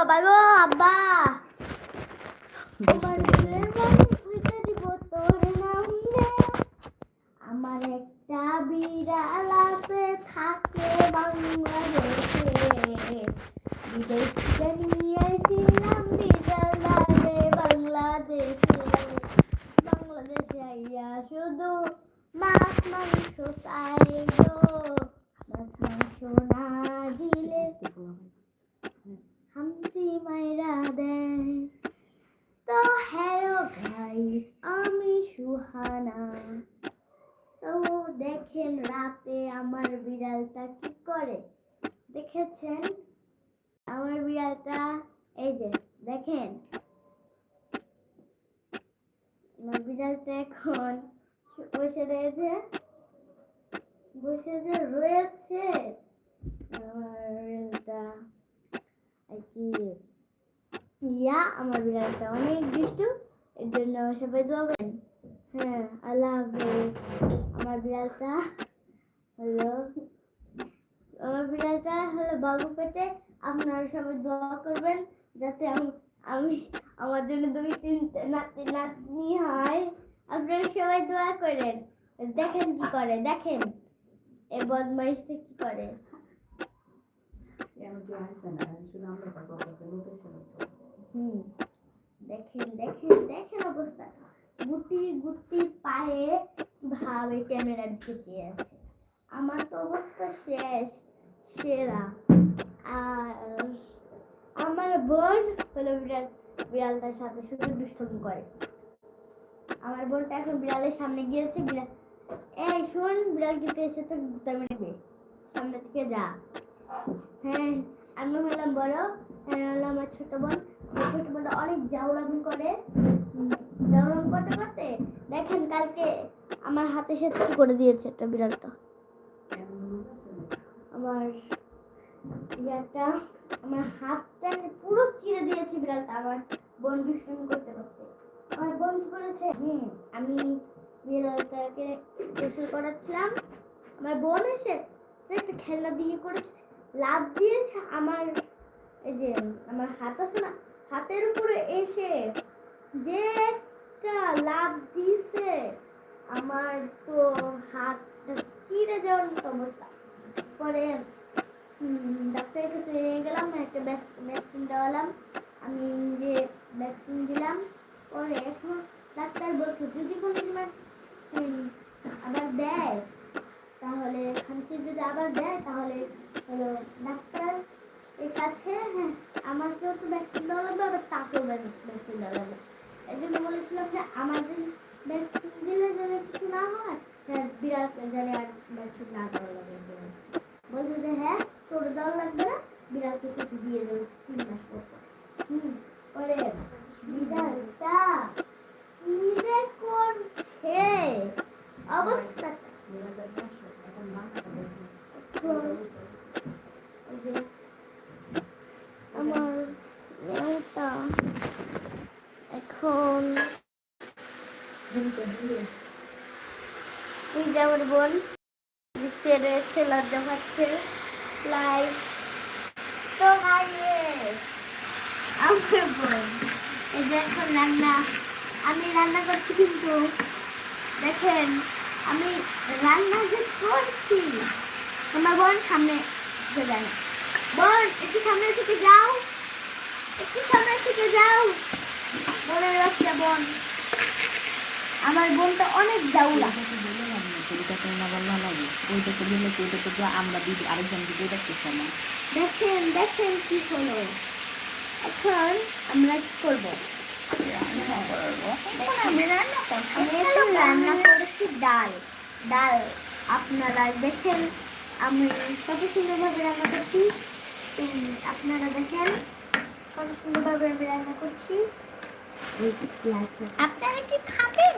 বাবা গো, আব্বা। আমার একটা বিড়াল আছে, থাকে বাংলাদেশে। বিড়াল বাংলাদেশে। বাংলাদেশে আইয়া শুধু মাছ, মাংস চাই গো মাছ, মাংস না দিলে তো হ্যালো গাইস আমি সুহানা। তো দেখেন রাতে আমার বিড়ালটা কি করে? দেখেছেন? আমার বিড়ালটা, এই যে, দেখেন। আমার বিড়ালটা এখন বসে রয়েছে, বসে যে রয়েছে আমার বিড়ালটা আর কি ইয়া আমার বিড়ালটা অনেক দুষ্টু, এর জন্য সবাই দোয়া করেন। হ্যাঁ আল্লাহ হাফেজ। আমার বিড়ালটা হলো, আমার বিড়ালটা হলো বাবু পেটে, আপনারা সবাই দোয়া করবেন যাতে আমি আমি আমার জন্য দুই তিনটে নাতি, নাতনি হয়। আপনারা সবাই দোয়া করেন। দেখেন কি করে, দেখেন। এই বদমাইশটা কি করে? হুম। দেখেন দেখেন দেখেন অবস্থা। গুটি গুটি পায়ে ভাবে ক্যামেরার দিকে আছে। আমার তো অবস্থা শেষ, সেরা। আর আমার বোন হলো বিড়াল, বিড়ালটার সাথে শুধু দুষ্টুমি করে। আমার বোনটা এখন বিড়ালের সামনে গিয়েছে, বিড়াল এই শোন, বিড়াল কিন্তু এসে তো গুতামি নেবে। সামনে থেকে যা। হ্যাঁ আমি হলাম বড় হ্যাঁ হলো আমার ছোট বোন। অনেক জাউলামি করে। জাউলামি করতে করতে দেখেন কালকে আমার হাতে সে করে দিয়েছে একটা বিড়ালটা। আমার ইয়াটা আমার হাতটা পুরো চিড়ে দিয়েছে বিড়ালটা আমার বোন দুষ্টুমি করতে করতে। আমার বোন করেছে হুম, আমি বিড়ালটাকে গোসল করাচ্ছিলাম। আমার বোন এসে একটা খেলনা দিয়ে করেছে লাভ দিয়েছে। আমার এই যে, আমার হাত আছে না হাতের উপরে এসে যে একটা লাভ দিয়েছে, আমার তো হাতটা চিড়ে যাওয়ার মতো অবস্থা। পরে ডাক্তারের কাছে নিয়ে গেলাম, একটা ভ্যাকসিন দেওয়ালাম। আমি যে ভ্যাকসিন দিলাম। পরে এখন ডাক্তার বলছে, যদি কোনো সময় আবার দেয়, তাহলে খানকে যদি আবার দেয়, তাহলে, হলো, ডাক্তার এর কাছে হ্যাঁ আমাকেও তো ভ্যাকসিন দেওয়া লাগবে আবার তাকেও ভ্যাকসিন দেওয়া লাগবে এই জন্য বলেছিলাম যে আমাদের ভ্যাকসিন দিলে যেন কিছু না হয় হ্যাঁ বিরাট জানে আর ভ্যাকসিন না দেওয়া লাগবে বলছে যে হ্যাঁ তোর দেওয়া লাগবে না বিড়ালকে দিয়ে দেবে তিন মাস পর পর। হুম পরে বিড়ালটা কি যে করছে অবস্থাটা এখন ওই যে আমার মেয়েটা এখন আমার বোন রয়েছে, লজ্জা পাচ্ছে। লাইভ রান্না, আমি রান্না করছি কিন্তু, দেখেন, আমি রান্না যে করছি আমার বোন সামনে উঠে যায় না। বোন, একটু সামনে থেকে যাও, একটু সামনে থেকে যাও। বোনের বাচ্চা বোন, আমার বোনটা অনেক জাউলা আমরা দিদি আরেকজন দেখতেছি না। দেখেন দেখেন কি হলো। এখন আমরা কি করব? আমি রান্না করছি। আমি রান্না করেছি ডাল। ডাল আপনারা দেখেন আমি কত সুন্দরভাবে রান্না করছি। আপনারা দেখেন কত সুন্দরভাবে আমি রান্না করছি। আপনারা কি খাবেন?